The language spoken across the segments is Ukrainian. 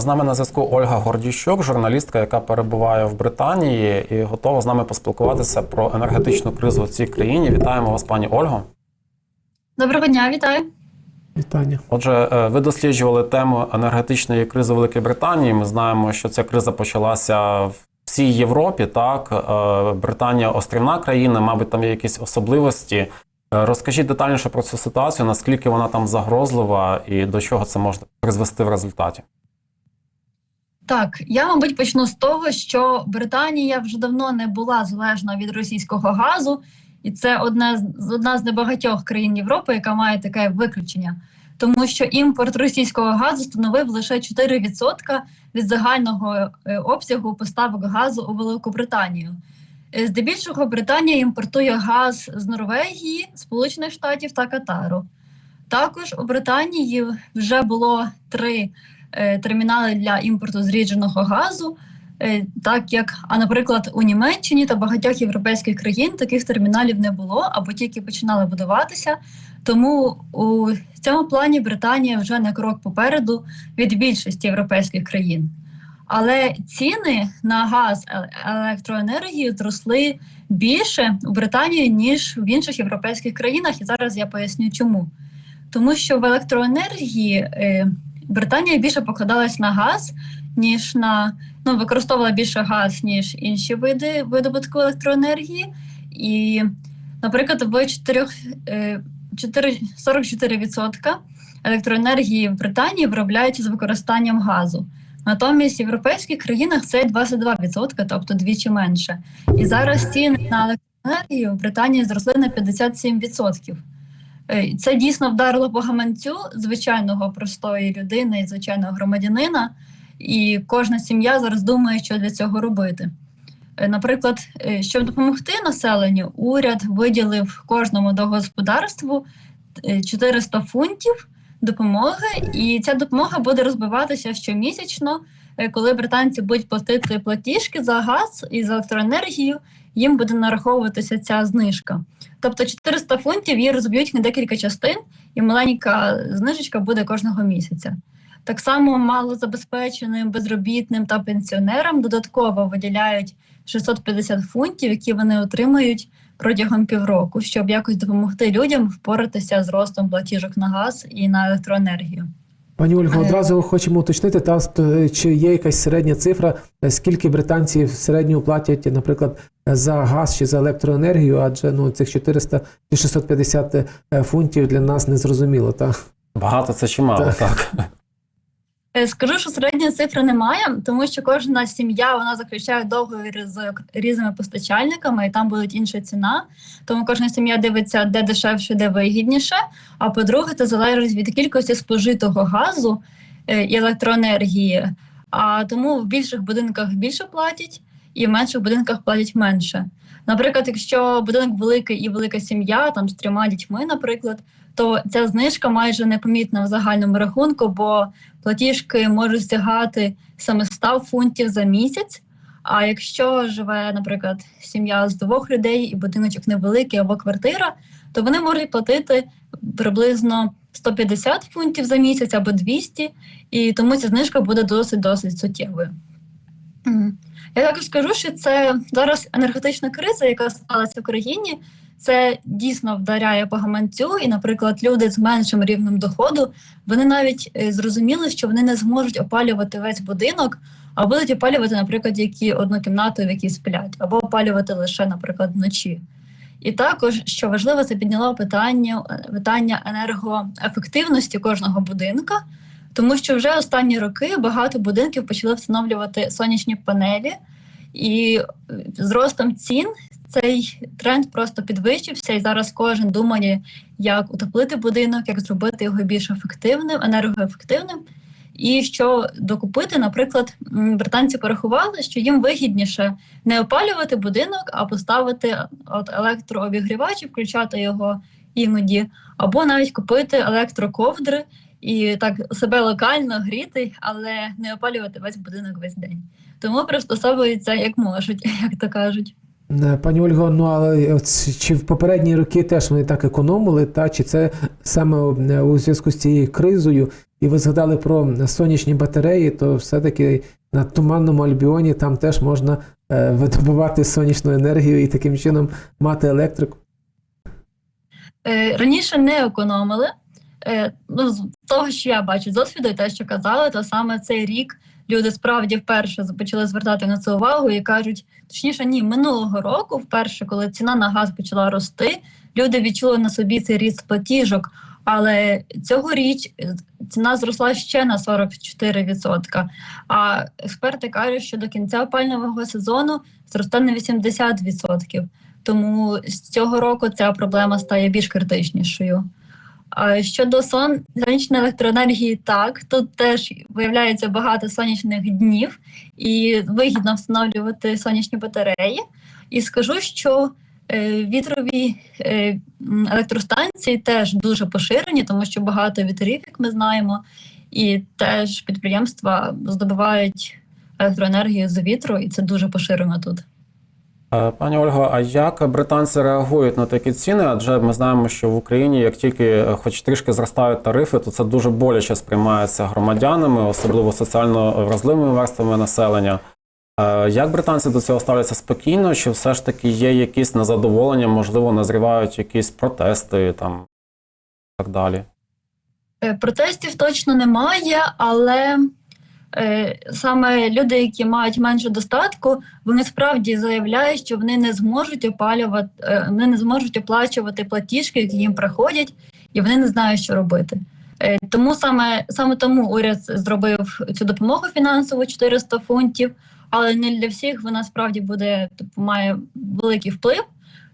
З нами на зв'язку Ольга Гордіщук, журналістка, яка перебуває в Британії і готова з нами поспілкуватися про енергетичну кризу в цій країні. Вітаємо вас, пані Ольго. Доброго дня, вітаю. Вітання. Отже, е, ви досліджували тему енергетичної кризи в Великій Британії. Ми знаємо, що ця криза почалася в всій Європі. Так, Е, Британія острівна країна, мабуть, там є якісь особливості. Е, Розкажіть детальніше про цю ситуацію, наскільки вона там загрозлива і до чого це може призвести в результаті. Так, я, мабуть, почну з того, що Британія вже давно не була залежна від російського газу, і це одна з одна з небагатьох країн Європи, яка має таке виключення, тому що імпорт російського газу становив лише 4% від загального е, обсягу поставок газу у Велику Британію. Е, Здебільшого Британія імпортує газ з Норвегії, Сполучених Штатів та Катару. Також у Британії вже було три термінали для імпорту зрідженого газу, е, так як, а наприклад, у Німеччині та багатьох європейських країн таких терміналів не було або тільки починали будуватися. Тому у цьому плані Британія вже на крок попереду від більшості європейських країн. Але ціни на газ е- електроенергію зросли більше у Британії, ніж в інших європейських країнах, і зараз я поясню чому. Тому що в електроенергії е, Британія більше покладалась на газ, ніж на ну, використовувала більше газ, ніж інші види видобутку електроенергії. І, наприклад, в 4, е, 4, 44% електроенергії в Британії виробляється з використанням газу. Натомість в європейських країнах це 22%, тобто двічі менше. І зараз ціни на електроенергію в Британії зросли на 57%. Е, Це дійсно вдарило по гаманцю звичайного простої людини і звичайного громадянина, і кожна сім'я зараз думає, що для цього робити. Е, Наприклад, е, щоб допомогти населенню, уряд виділив кожному домогосподарству е, 400 фунтів допомоги, і ця допомога буде розбиватися щомісячно, коли британці будуть платити платіжки за газ і за електроенергію, їм буде нараховуватися ця знижка. Тобто 400 фунтів її розб'ють на декілька частин, і маленька знижечка буде кожного місяця. Так само малозабезпеченим, безробітним та пенсіонерам додатково виділяють 650 фунтів, які вони отримають протягом півроку, щоб якось допомогти людям впоратися з ростом платіжок на газ і на електроенергію. Пані Ольго, Е. одразу хочемо уточнити, та чи є якась середня цифра, е, скільки британці в середньому платять, наприклад, за газ чи за електроенергію, адже ну цих 400 чи 650 е, фунтів для нас не зрозуміло, та Багато це чимало, Так. так. Е, Скажу, що середньої цифри немає, тому що кожна сім'я вона заключає договір з різними постачальниками, і там буде інша ціна. Тому кожна сім'я дивиться, де дешевше, де вигідніше. А по-друге, це залежить від кількості спожитого газу е, і електроенергії. А тому в більших будинках більше платять, і в менших будинках платять менше. Наприклад, якщо будинок великий і велика сім'я, там з трьома дітьми, наприклад, то ця знижка майже непомітна в загальному рахунку, бо платіжки можуть сягати 700 фунтів за місяць. А якщо живе, наприклад, сім'я з двох людей і будиночок невеликий або квартира, то вони можуть платити приблизно 150 фунтів за місяць або 200, і тому ця знижка буде досить досить суттєвою. Я також скажу, що це зараз енергетична криза, яка сталася в країні. Це дійсно вдаряє по гаманцю, і, наприклад, люди з меншим рівнем доходу вони навіть е, зрозуміли, що вони не зможуть опалювати весь будинок, а будуть опалювати, наприклад, які одну кімнату, в якій сплять, або опалювати лише, наприклад, вночі. І також, що важливо, це підняло питання, питання енергоефективності кожного будинка, тому що вже останні роки багато будинків почали встановлювати сонячні панелі, і з ростом цін цей тренд просто підвищився, і зараз кожен думає, як утеплити будинок, як зробити його більш ефективним, енергоефективним. І що докупити, наприклад, британці порахували, що їм вигідніше не опалювати будинок, а поставити от електрообігрівач і включати його іноді, або навіть купити електроковдри і так себе локально гріти, але не опалювати весь будинок весь день. Тому пристосовуються як можуть, як то кажуть. Е, Пані Ольго, ну але чи в попередні роки теж вони так економили, та чи це саме е, у зв'язку з цією кризою І ви згадали про сонячні батареї, то все-таки на туманному альбіоні там теж можна е, видобувати сонячну енергію і таким чином мати електрику. Е, Раніше не економили. Е, Ну, з того, що я бачу з досвіду, і те, що казали, то саме цей рік люди справді вперше почали звертати на це увагу і кажуть, точніше, ні, минулого року, вперше, коли ціна на газ почала рости, люди відчули на собі цей ріст платіжок. Але цьогоріч е, ціна зросла ще на 44%. А експерти кажуть, що до кінця опалювального сезону зросте на 80%. Тому з цього року ця проблема стає більш критичнішою. Щодо сон сонячної електроенергії, так тут теж виявляється багато сонячних днів і вигідно встановлювати сонячні батареї. І скажу, що е, вітрові е, електростанції теж дуже поширені, тому що багато вітрів, як ми знаємо, і теж підприємства здобувають електроенергію з вітру, і це дуже поширено тут. Е, Пані Ольго, а як британці реагують на такі ціни? Адже ми знаємо, що в Україні, як тільки е, хоч трішки зростають тарифи, то це дуже боляче сприймається громадянами, особливо соціально вразливими верствами населення. Е, Як британці до цього ставляться спокійно? Чи все ж таки є якісь незадоволення, можливо, назрівають якісь протести там і так далі? Протестів точно немає, але саме люди, які мають менше достатку, вони справді заявляють, що вони не зможуть опалювати, е, вони не зможуть оплачувати платіжки, які їм приходять, і вони не знають, що робити. Е, тому саме саме тому уряд зробив цю допомогу фінансову 400 фунтів, але не для всіх вона справді буде типу, має великий вплив.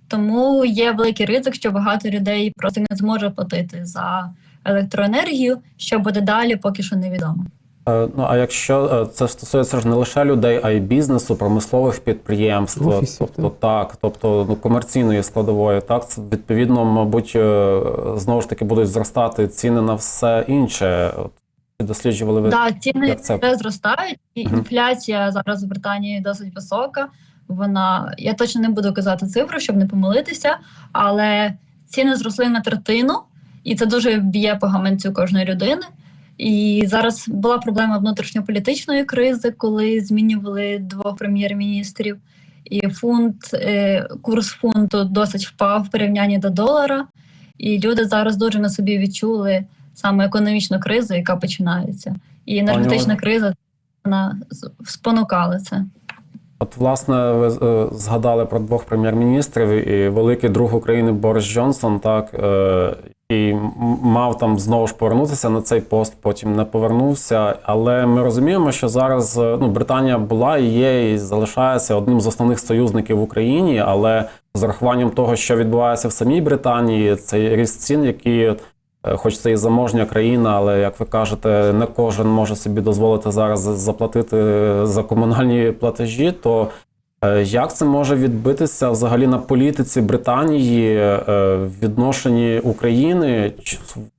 Тому є великий ризик, що багато людей просто не зможе платити за електроенергію. Що буде далі, поки що невідомо. Е, Ну а якщо е, це стосується ж не лише людей, а й бізнесу, промислових підприємств, Офісів, тобто так, тобто ну, комерційної складової, так це відповідно, мабуть, е, знову ж таки будуть зростати ціни на все інше. Чи досліджували ви Да, ціни як це? зростають, і Мгм. інфляція зараз в Британії досить висока. Вона я точно не буду казати цифру, щоб не помилитися, але ціни зросли на третину, і це дуже б'є по гаманцю кожної людини. І зараз була проблема внутрішньополітичної кризи, коли змінювали двох прем'єр-міністрів. І фунт, е, курс фунту досить впав в порівнянні до долара. І люди зараз дуже на собі відчули саме економічну кризу, яка починається. І енергетична криза вона спонукала це. От, власне, ви е, згадали про двох прем'єр-міністрів і великий друг України Борис Джонсон, так е, мав там знову ж повернутися на цей пост, потім не повернувся. Але ми розуміємо, що зараз е, ну, Британія була і є, і залишається одним з основних союзників в Україні, але з урахуванням того, що відбувається в самій Британії, цей ріст цін, які. е, Хоч це і заможня країна, але як ви кажете, не кожен може собі дозволити зараз заплатити за комунальні платежі. То е, як це може відбитися взагалі на політиці Британії е, в відношенні України?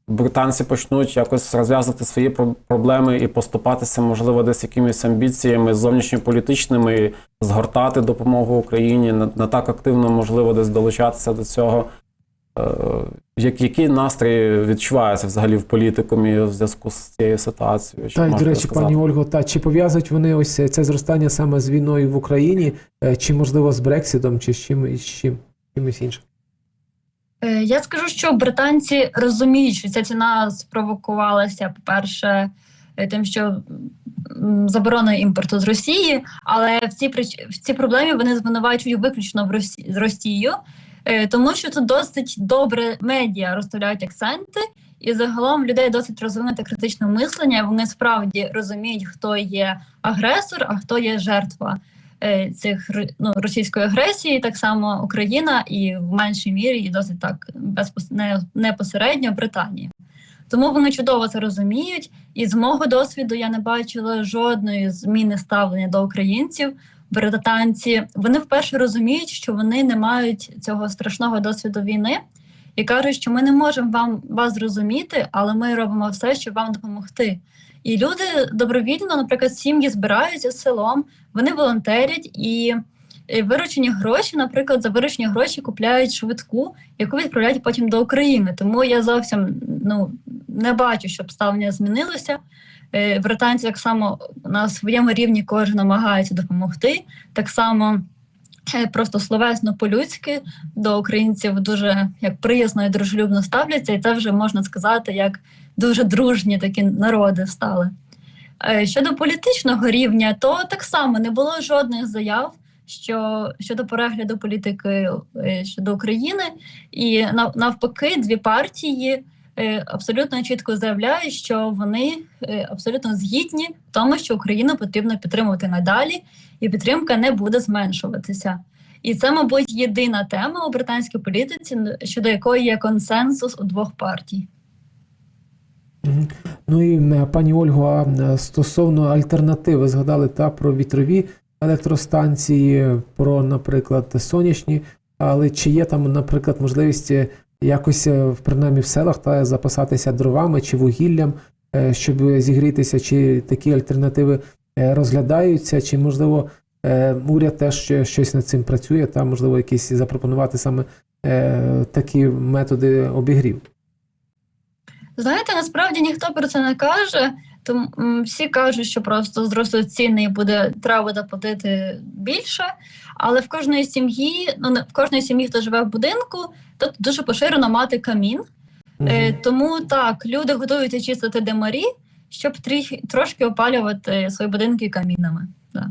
Британці почнуть якось розв'язати свої про- проблеми і поступатися, можливо, десь якимись амбіціями зовнішньополітичними, згортати допомогу Україні, не, не так активно, можливо, десь долучатися до цього. Як, які настрої відчуваються взагалі в політикумі в зв'язку з цією ситуацією? Що Та до речі, сказати? пані Ольго, та чи пов'язують вони ось це зростання саме з війною в Україні, е, чи можливо з Брекситом, чи з чим, з чим, чимось іншим? Е, Я скажу, що британці розуміють, що ця ціна спровокувалася, по-перше, е, тим, що м, забороною імпорту з Росії, але в цій в цій проблемі вони звинувачують виключно в Росі... з Росію, тому що тут досить добре медіа розставляють акценти, і загалом людей досить розвинуте критичне мислення. Вони справді розуміють, хто є агресор, а хто є жертва е, цих ну, російської агресії, так само Україна, і в меншій мірі, і досить так безпос... не, непосередньо Британія. Тому вони чудово це розуміють, і з мого досвіду я не бачила жодної зміни ставлення до українців. Британці вони вперше розуміють, що вони не мають цього страшного досвіду війни, і кажуть, що ми не можемо вам вас зрозуміти, але ми робимо все, щоб вам допомогти. І люди добровільно, наприклад, сім'ї збираються селом, вони волонтерять і виручені гроші, наприклад, за виручені гроші купляють швидку, яку відправляють потім до України. Тому я зовсім ну не бачу, щоб ставлення змінилося. Е, Британці так само на своєму рівні кожен намагається допомогти. Так само е, просто словесно по-людськи до українців дуже як приязно і дружелюбно ставляться, і це вже можна сказати, як дуже дружні такі народи стали. Е, Щодо політичного рівня, то так само не було жодних заяв що щодо перегляду політики щодо України, і навпаки, дві партії абсолютно чітко заявляють, що вони е, абсолютно згідні в тому, що Україну потрібно підтримувати надалі, і підтримка не буде зменшуватися. І це, мабуть, єдина тема у британській політиці, щодо якої є консенсус у двох партій. Ну і е, пані Ольго, е, стосовно альтернативи, згадали та про вітрові електростанції, про, наприклад, сонячні. Але чи є там, наприклад, можливість е, якось, е, принаймні в селах, та запасатися дровами чи вугіллям, е, щоб зігрітися, чи такі альтернативи е, розглядаються, чи можливо уряд теж щось над цим працює, та можливо якісь запропонувати саме такі методи обігрів? Знаєте, насправді ніхто про це не каже. Тому всі кажуть, що просто зростуть ціни і буде треба буде платити більше. Але в кожної сім'ї, ну в кожної сім'ї, хто живе в будинку, тут дуже поширено мати камін. Е, тому так, люди готуються чистити демарі, щоб тріх, трошки опалювати свої будинки камінами. Да.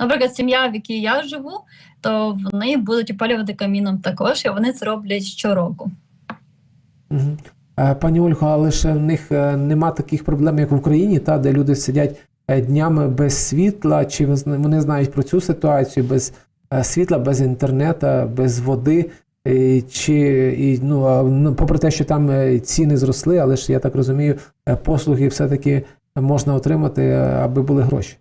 Наприклад, сім'я, в якій я живу, то вони будуть опалювати каміном також, і вони це роблять щороку. Мгм. Е, Пані Ольго, але ще в них е, нема таких проблем, як в Україні, та, де люди сидять е, днями без світла, чи вони знають про цю ситуацію без е, світла, без інтернету, без води. Чи, і, ну, ну, попри те, що там е, ціни зросли, але ж я так розумію, е, послуги все-таки можна отримати, е, аби були гроші.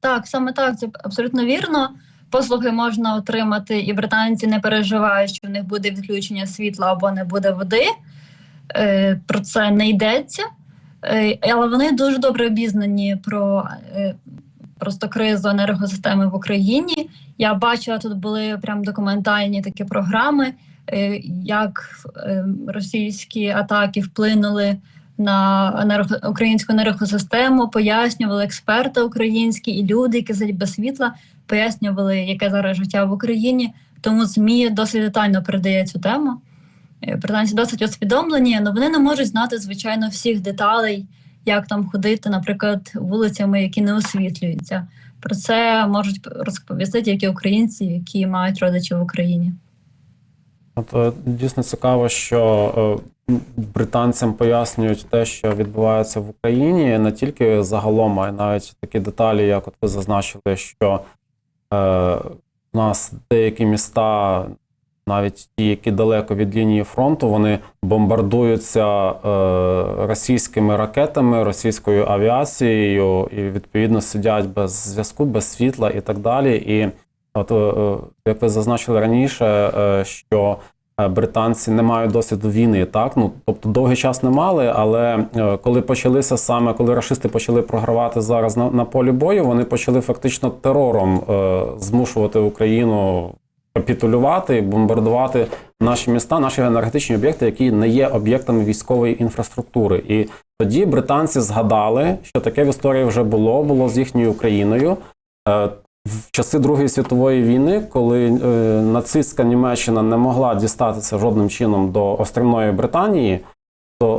Так, саме так, це абсолютно вірно. Послуги можна отримати, і британці не переживають, що в них буде відключення світла або не буде води. Е, про це не йдеться. Е, але вони дуже добре обізнані про е, просто кризу енергосистеми в Україні. Я бачила, тут були прям документальні такі програми, як російські атаки вплинули на українську енергосистему, пояснювали експерти українські і люди, які сидять без світла, пояснювали, яке зараз життя в Україні. Тому ЗМІ досить детально передає цю тему. Е, Британці досить усвідомлені, але вони не можуть знати, звичайно, всіх деталей, як там ходити, наприклад, вулицями, які не освітлюються. Про це можуть розповісти тільки українці, які мають родичів в Україні. От е, дійсно цікаво, що е, британцям пояснюють те, що відбувається в Україні, не тільки загалом, а й навіть такі деталі, як от ви зазначили, що е, у нас деякі міста, навіть ті, які далеко від лінії фронту, вони бомбардуються е, російськими ракетами, російською авіацією, і відповідно сидять без зв'язку, без світла і так далі. І От, е, е, як ви зазначили раніше, е, що е, британці не мають досвіду війни, так ну тобто довгий час не мали, але е, коли почалися саме, коли рашисти почали програвати зараз на, на полі бою, вони почали фактично терором е, змушувати Україну капітулювати, бомбардувати наші міста, наші енергетичні об'єкти, які не є об'єктами військової інфраструктури. І тоді британці згадали, що таке в історії вже було, було з їхньою Україною. Е, в часи Другої світової війни, коли е, нацистська Німеччина не могла дістатися жодним чином до острівної Британії,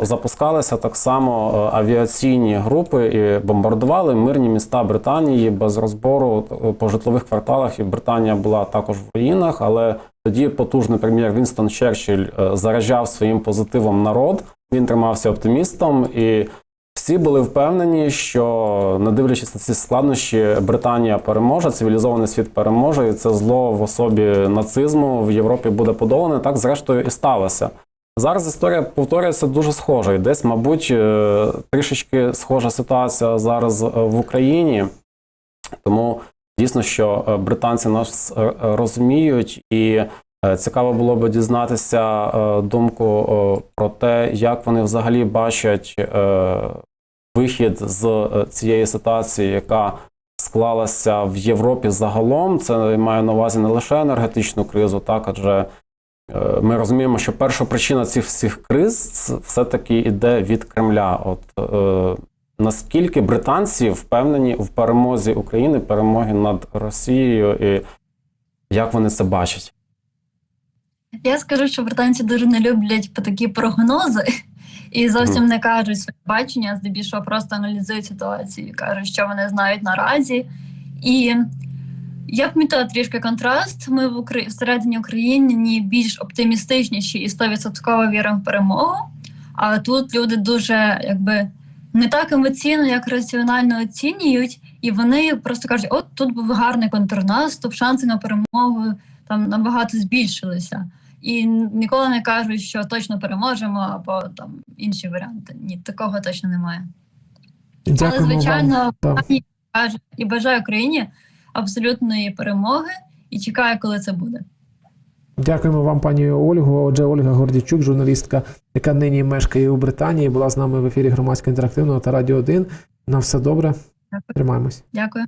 запускалися так само е, авіаційні групи і бомбардували мирні міста Британії без розбору е, по житлових кварталах. І Британія була також в руїнах, але тоді потужний прем'єр Вінстон Черчилль е, заражав своїм позитивом народ. Він тримався оптимістом і всі були впевнені, що не дивлячись на ці складнощі, Британія переможе, цивілізований світ переможе, і це зло в особі нацизму в Європі буде подолане. Так зрештою і сталося. Зараз історія повторюється дуже схожа. Десь, мабуть, е, трішечки схожа ситуація зараз е, в Україні. Тому дійсно, що е, британці нас розуміють, і цікаво було би дізнатися думку про те, як вони взагалі бачать вихід з цієї ситуації, яка склалася в Європі загалом. Це має на увазі не лише енергетичну кризу, так адже ми розуміємо, що перша причина цих всіх криз все-таки йде від Кремля. От е, наскільки британці впевнені в перемозі України, перемоги над Росією, і як вони це бачать? Я скажу, що британці дуже не люблять такі прогнози і зовсім не кажуть своє бачення, здебільшого просто аналізують ситуацію, кажуть, що вони знають наразі. І я помітила трішки контраст. Ми в Украї... всередині України більш оптимістичніші і 100% віримо в перемогу. А тут люди дуже якби не так емоційно, як раціонально оцінюють, і вони просто кажуть: от тут був гарний контрнаступ, шанси на перемогу там набагато збільшилися. І ніколи не кажуть, що точно переможемо, або там інші варіанти. Ні, такого точно немає. Але звичайно, вам. І бажаю Україні абсолютної перемоги і чекаю, коли це буде. Дякуємо вам, пані Ольгу. Отже, Ольга Гордійчук, журналістка, яка нині мешкає у Британії, була з нами в ефірі громадського інтерактивного та радіо 1. На все добре. Дякую. Тримаємось. Дякую.